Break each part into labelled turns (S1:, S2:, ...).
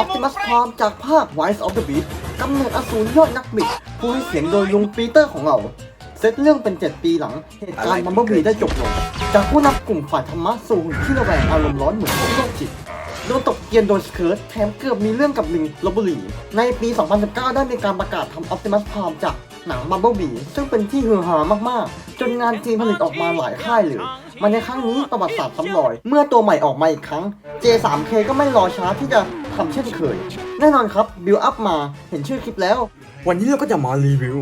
S1: Optimus Prime จากภาค Rise of the Beast กำเนิดอสูรยอดนักบิดผู้ให้เสียงโดยลุงปีเตอร์ของเรา เซตเรื่องเป็น 7 ปีหลัง เหตุการณ์มัมเบอร์บีได้จบลง จากผู้นำกลุ่มฝ่ายธรรมะสู่หุ่นที่ระแวงอารมณ์ร้อนเหมือนพวกโรคจิตโดนตกเกียนโดนสเคิร์ตแถมเกือบมีเรื่องกับลิงลบบุรี ในปี 2019 ได้มีการประกาศทำ Optimus Prime จากหนัง Bumblebee ซึ่งเป็นที่ฮือฮามากๆ จนงานจีนผลิตออกมาหลายค่ายเลยมาในครั้งนี้ประวัติศาสตร์ซ้ำรอย เมื่อตัวใหม่ออกมาอีกครั้ง J3K ก็ไม่รอช้าที่จะ ทำเช่นเคย แน่นอนครับบิวอัพมาเห็นชื่อคลิปแล้ว
S2: วันนี้เราก็จะมารีวิว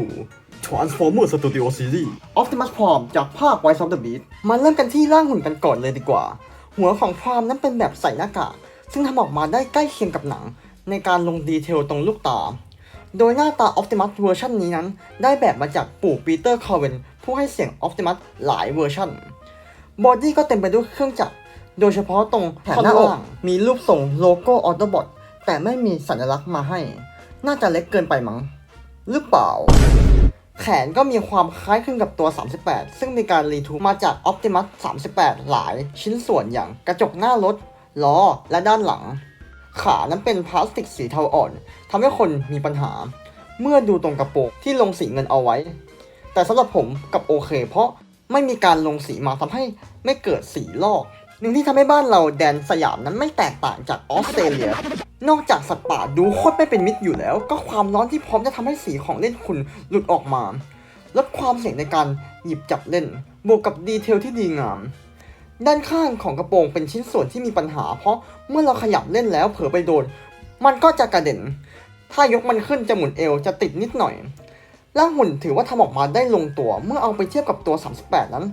S2: Transformer Studio Series
S1: Optimus Prime จากภาค Rise of the Beast มาเริ่มกันที่ร่างหุ่นกันก่อนเลยดีกว่า หัวของ Prime นั้นเป็นแบบใส่หน้ากาก ซึ่งทำออกมาได้ใกล้เคียงกับหนัง ในการลงดีเทลตรงลูกตา โดยหน้าตา Optimus เวอร์ชันนี้นั้น ได้แบบมาจากปู่ปีเตอร์คอร์เวนผู้ให้เสียง Optimus หลายเวอร์ชันบอดี้ก็เต็มไปด้วยเครื่องจักร โดยเฉพาะตรงแผ่นหน้าอก มีรูปทรงโลโก้ Autobot แต่ไม่มีสัญลักษณ์มาให้ น่าจะเล็กเกินไปมั้ง หรือเปล่า แขนก็มีความคล้ายคลึงกับตัว 38 ซึ่งมีการรีทูมาจาก Optimus 38 หลายชิ้นส่วนอย่างกระจกหน้ารถ ล้อ และด้านหลัง ขานั้นเป็นพลาสติกสีเทาอ่อนทำให้คนมีปัญหา เมื่อดูตรงกระโปรงที่ลงสีเงินเอาไว้ แต่สำหรับผมกับโอเค เพราะไม่มีการลงสีมาทำให้ไม่เกิดสีลอก หนึ่งที่ทำให้บ้านเราแดนสยามนั้นไม่แตกต่างจากออสเตรเลีย นอกจากสัตว์ป่าดูโคตรไม่เป็นมิตรอยู่แล้ว ก็ความร้อนที่พร้อมจะทำให้สีของเล่นคุณหลุดออกมา ลดความเสี่ยงในการหยิบจับเล่น บวกกับดีเทลที่ดีงามด้านข้างของกระโปรงเป็นชิ้นส่วนที่มีปัญหา เพราะเมื่อเราขยับเล่นแล้วเผลอไปโดน มันก็จะกระเด็น ถ้ายกมันขึ้นจะหมุนเอวจะติดนิดหน่อย ร่างหุ่นถือว่าทำออกมาได้ลงตัว เมื่อเอาไปเทียบกับตัว 38 นั้น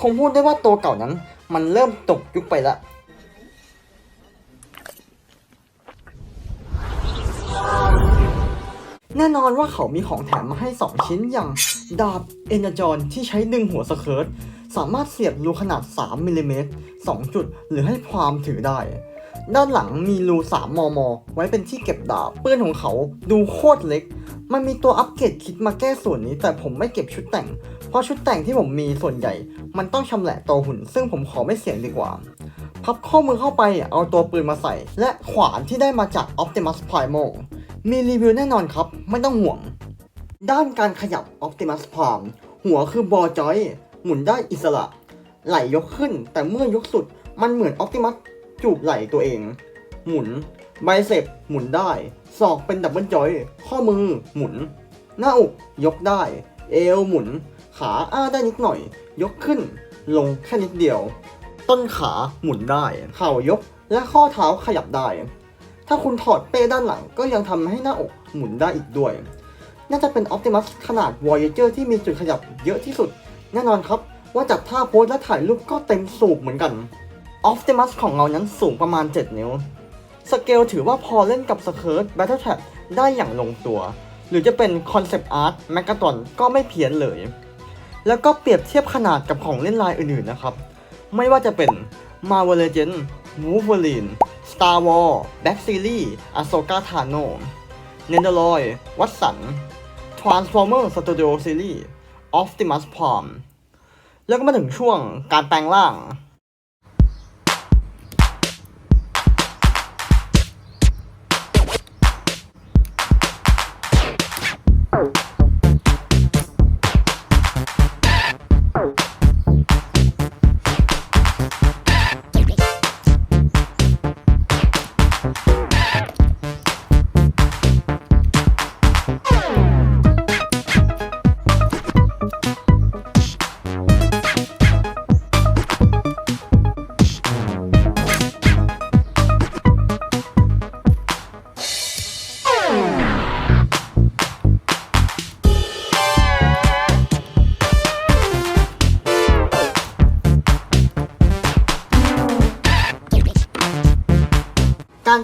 S1: คงพูดได้ว่าตัวเก่านั้น มันเริ่มตกยุคไปล้วแน่นอนว่าเขามีของแถมมาให้ 2 ชิ้นอย่างดาบเอเนจอนที่ใช้ดึงหัวสเคิร์ตสามารถเสียบรูขนาด 3มิลลิเมตร2จุดหรือให้พรามถือได้ ด้านหลังมีรู 3 มม ไว้เป็นที่เก็บดาบ เปื้อนของเขาดูโคตรเล็ก มันมีตัวอัปเกรดคิดมาแก้ส่วนนี้ แต่ผมไม่เก็บชุดแต่ง เพราะชุดแต่งที่ผมมีส่วนใหญ่ มันต้องชำแหละตัวหุ่น ซึ่งผมขอไม่เสี่ยงดีกว่า พับข้อมือเข้าไปเอาตัวปืนมาใส่ และขวานที่ได้มาจาก Optimus Primal มีรีวิวแน่นอนครับ ไม่ต้องห่วง ด้านการขยับ Optimus Prime หัวคือบอจอย หมุนได้อิสระ ไหลยกขึ้น แต่เมื่อยกสุด มันเหมือน Optimus จูบไหลตัวเอง หมุน ไบเซปหมุนได้ ศอกเป็นดับเบิลจอย ข้อมือหมุน หน้าอกยกได้ เอวหมุน ขาอ้าได้นิดหน่อย ยกขึ้น ลงแค่นิดเดียว ต้นขาหมุนได้ เข่ายกและข้อเท้าขยับได้ ถ้าคุณถอดเป้ด้านหลังก็ยังทำให้หน้าอกหมุนได้อีกด้วย น่าจะเป็น Optimus ขนาด Voyager ที่มีจุดขยับเยอะที่สุด แน่นอนครับว่าจากท่าโพสและถ่ายรูปก็เต็มสูบเหมือนกัน Optimus ของเรานั้นสูงประมาณ 7 นิ้ว สเกลถือว่าพอเล่นกับสเคิร์ตแบทเทิลแท็ได้อย่างลงตัว หรือจะเป็นคอนเซปต์อาร์ตแมกกาตอนก็ไม่เพี้ยนเลย แล้วก็เปรียบเทียบขนาดกับของเล่นลายอื่นๆนะครับ ไม่ว่าจะเป็น Marvel Legends, Wolverine, Star Wars, Black Series, Ahsoka Tano, n e n d e r o y Watson, Transformer Studio Series, Optimus Prime แล้วก็มาถึงช่วงการแปลงร่าง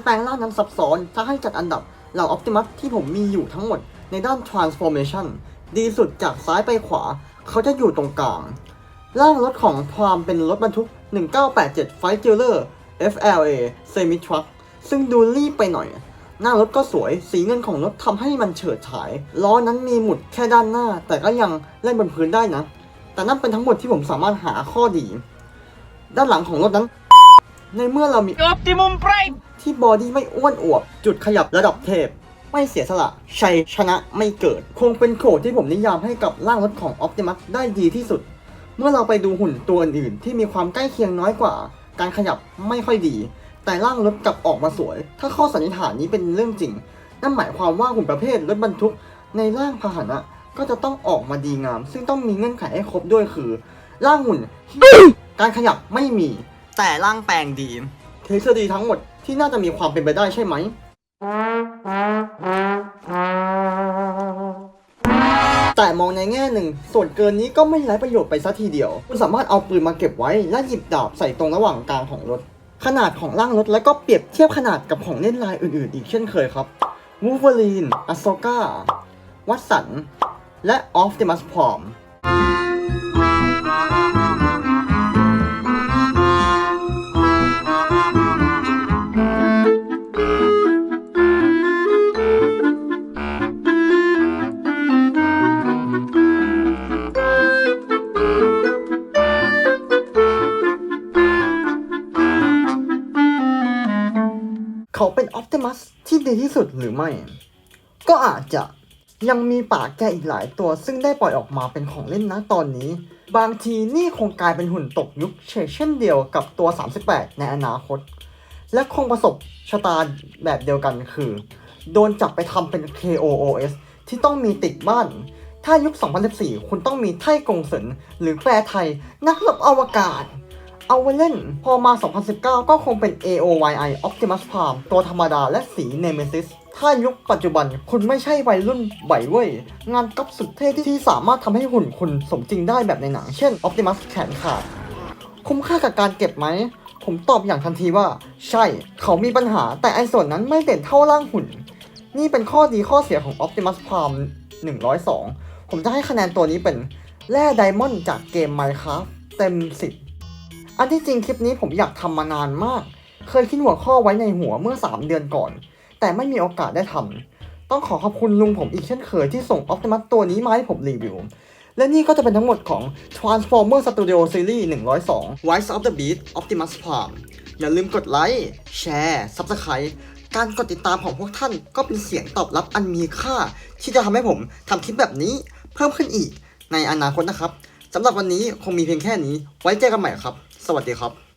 S1: แปลงร่างนั้นซับซ้อน ถ้าให้จัดอันดับเหล่า Optimus ที่ผมมีอยู่ทั้งหมดในด้าน Transformation ดีสุดจากซ้ายไปขวา เขาจะอยู่ตรงกลาง ร่างรถของพรามเป็นรถบรรทุก 1987 Fight Jeweler FLA Semi Truck ซึ่งดูรีบไปหน่อย หน้ารถก็สวย สีเงินของรถทำให้มันเฉิดฉาย ล้อนั้นมีหมุดแค่ด้านหน้า แต่ก็ยังเล่นบนพื้นได้นะ แต่นั่นเป็นทั้งหมดที่ผมสามารถหาข้อดี ด้านหลังของรถนั้น ในเมื่อเรามี
S3: Optimum Prime!
S1: ที่บอดี้ไม่อ้วนอวบ จุดขยับระดับเทพ ไม่เสียสละ ชัยชนะไม่เกิด คงเป็นโขดที่ผมนิยามให้กับร่างรถของ Optimus ได้ดีที่สุด เมื่อเราไปดูหุ่นตัวอื่นๆที่มีความใกล้เคียงน้อยกว่า การขยับไม่ค่อยดี แต่ร่างรถกลับออกมาสวย ถ้าข้อสันนิษฐานนี้เป็นเรื่องจริง นั่นหมายความว่าหุ่นประเภทรถบรรทุก ในร่างพาหนะก็จะต้องออกมาดีงาม ซึ่งต้องมีเงื่อนไขให้ครบด้วยคือ ร่างหุ่น การขยับไม่มี แต่ร่างแปลงดีทฤษฎีทั้งหมด ที่น่าจะมีความเป็นไปได้ใช่ไหม แต่มองในแง่หนึ่ง ส่วนเกินนี้ก็ไม่ไร้ประโยชน์ไปซะทีเดียว คุณสามารถเอาปืนมาเก็บไว้ และหยิบดาบใส่ตรงระหว่างกลางของรถ ขนาดของร่างรถแล้วก็เปรียบเทียบขนาดกับของเล่นลายอื่นๆ อีกเช่นเคยครับวูฟเวอรีนอโซกาวัตสัน และออฟติมัสพอม เขาเป็นออ t ติมัสที่ดีที่สุดหรือไม่ ก็อาจจะยังมีป่าแกอีกหลายตัว ซึ่งได้ปล่อยออกมาเป็นของเล่นนะตอนนี้ บางทีนี่คงกลายเป็นหุ่นตกยุคเช่นเดียวกับตัว 38 ในอนาคต และคงประสบชะตาแบบเดียวกันคือ โดนจับไปทำเป็น KOOS ที่ต้องมีติดบ้าน ถ้ายุค 2014 คุณต้องมีไท่กงเสินหรือแปลไทยนักรบอวกาศ เอาไว้เล่น พอมา 2019 ก็คงเป็น AOYI Optimus Prime ตัวธรรมดาและสี Nemesis ถ้ายุคปัจจุบันคุณไม่ใช่วัยรุ่นใบเว้ย งานก๊อปสุดเท่ที่สามารถทำให้หุ่นคุณสมจริงได้แบบในหนัง เช่น Optimus แขนขาด คุ้มค่ากับการเก็บไหม ผมตอบอย่างทันทีว่า ใช่ เขามีปัญหา แต่ไอ้ส่วนนั้นไม่เด่นเท่าร่างหุ่น นี่เป็นข้อดีข้อเสียของ Optimus Prime 102 ผมจะให้คะแนนตัวนี้เป็นแร่ไดมอนด์จากเกม Minecraft เต็ม 10 อันที่จริงคลิปนี้ผมอยากทำมานานมาก เคยคิดหัวข้อไว้ในหัวเมื่อ 3 เดือนก่อน แต่ไม่มีโอกาสได้ทำ ต้องขอขอบคุณลุงผมอีกเช่นเคยที่ส่ง Optimus ตัวนี้มาให้ผมรีวิว และนี่ก็จะเป็นทั้งหมดของ Transformer Studio Series 102 Rise of the Beast Optimus Prime อย่าลืมกดไลค์ แชร์ Subscribe การกดติดตามของพวกท่านก็เป็นเสียงตอบรับอันมีค่า ที่จะทำให้ผมทำคลิปแบบนี้เพิ่มขึ้นอีกในอนาคตนะครับสำหรับวันนี้คงมีเพียงแค่นี้ ไว้เจอกันใหม่ครับ วัสดีครับ